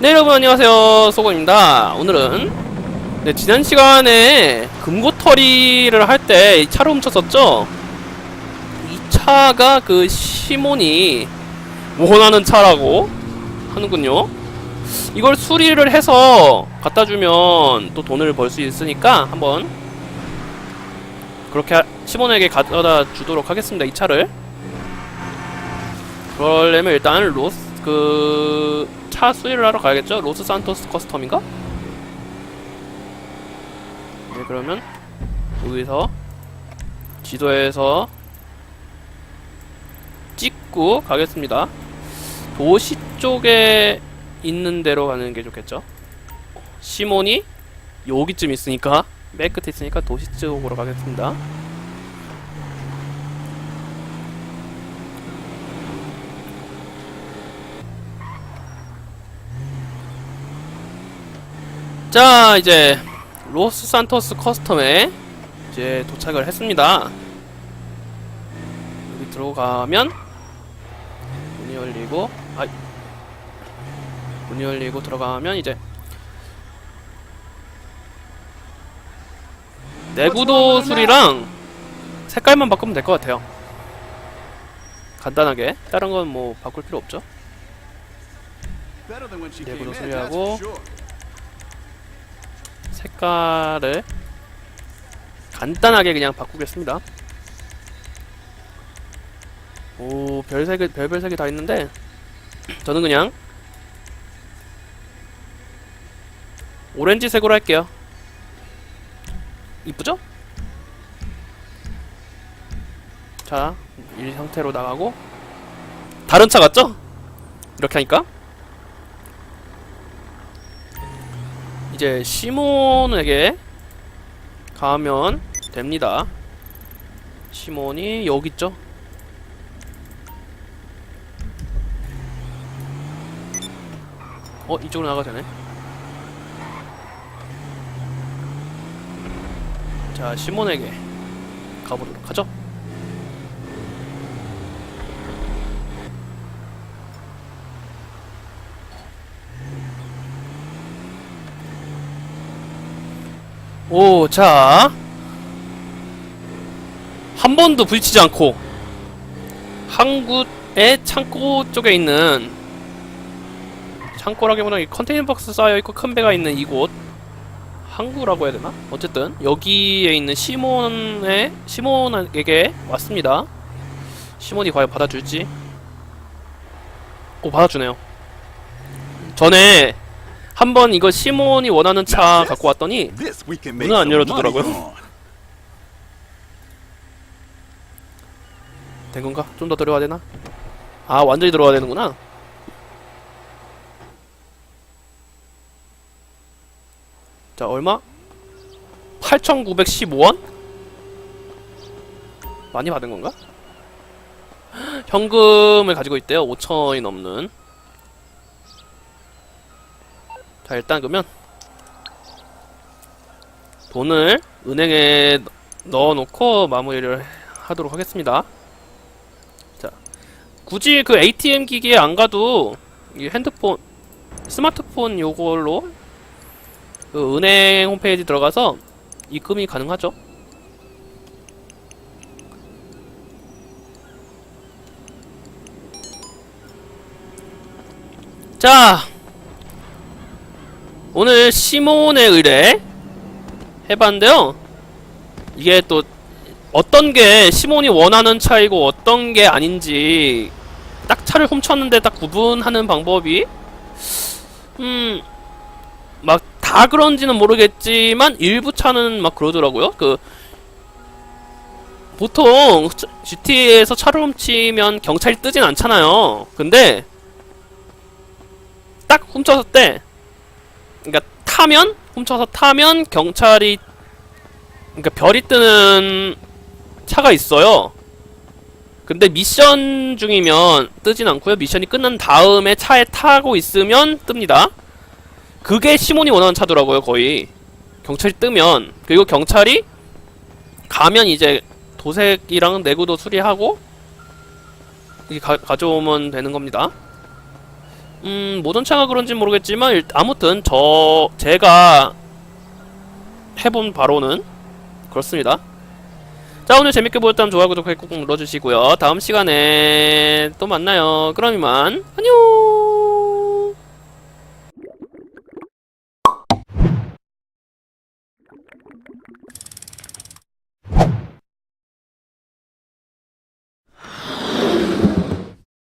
네 여러분 안녕하세요. 소고입니다. 오늘은 네, 지난 시간에 금고털이를 할 때 차를 훔쳤었죠? 이 차가 그 시몬이 원하는 차라고 하는군요. 이걸 수리를 해서 갖다 주면 또 돈을 벌 수 있으니까 한번 그렇게 하- 시몬에게 갖다 주도록 하겠습니다 이 차를 그러려면 일단 로스 그 차 수리를 하러 가야겠죠? 로스 산토스 커스텀인가? 네 그러면 여기서 지도에서 찍고 가겠습니다. 도시 쪽에 있는 데로 가는 게 좋겠죠? 시몬이 여기쯤 있으니까 맨 끝에 있으니까 도시 쪽으로 가겠습니다. 자 이제 로스 산토스 커스텀에 이제 도착을 했습니다 여기 들어가면 문이 열리고 아 문이 열리고 들어가면 이제 내구도 술이랑 색깔만 바꾸면 될 것 같아요 간단하게 다른 건 뭐 바꿀 필요 없죠 수리하고 수리하고. 색깔을 간단하게 그냥 바꾸겠습니다. 오, 별색이, 별별 색이 다 있는데, 저는 그냥, 오렌지색으로 할게요. 이쁘죠? 자, 이 상태로 나가고, 다른 차 같죠? 이렇게 하니까. 이제 시몬에게 가면 됩니다. 시몬이 여기 있죠? 어 이쪽으로 나가 되네. 자 시몬에게 가보도록 하죠. 오, 자. 한 번도 부딪히지 않고 항구의 창고 쪽에 있는 창고라기보다는 이 컨테이너 박스 쌓여 있고 큰 배가 있는 이곳 항구라고 해야 되나? 어쨌든 여기에 있는 시몬의 시몬에게 왔습니다. 시몬이 과연 받아줄지? 오 받아주네요. 전에 한 번 이거 시몬이 원하는 차 갖고 왔더니 문을 안 열어주더라고요. 된 건가? 좀 더 들어가야 되나? 아 완전히 들어가야 되는구나. 자 얼마? 8,915원? 많이 받은 건가? 현금을 가지고 있대요. 5천원이 넘는. 자 일단 그러면 돈을 은행에 넣어놓고 마무리를 하도록 하겠습니다. 자 굳이 그 ATM 기기에 안 가도 이 핸드폰 스마트폰 요걸로 그 은행 홈페이지 들어가서 입금이 가능하죠. 자 오늘 시몬의 의뢰 해봤는데요. 이게 또 어떤 게 시몬이 원하는 차이고 어떤 게 아닌지 딱 차를 훔쳤는데 딱 구분하는 방법이 음막 다 그런지는 모르겠지만 일부 차는 막 그러더라고요. 그 보통 GT에서 차를 훔치면 경찰이 뜨진 않잖아요. 근데 딱 훔쳤을 때 그러니까 타면 훔쳐서 타면 경찰이 그러니까 별이 뜨는 차가 있어요. 근데 미션 중이면 뜨진 않고요. 미션이 끝난 다음에 차에 타고 있으면 뜹니다. 그게 시몬이 원하는 차더라고요, 거의. 경찰이 뜨면 그리고 경찰이 가면 이제 도색이랑 내구도 수리하고 이게 가, 가져오면 되는 겁니다. 음, 모든 차가 그런지 모르겠지만 일, 아무튼 저 제가 해본 바로는 그렇습니다. 자 오늘 재밌게 보셨다면 좋아요 구독 꾹 눌러주시고요. 다음 시간에 또 만나요. 그럼 이만 안녕.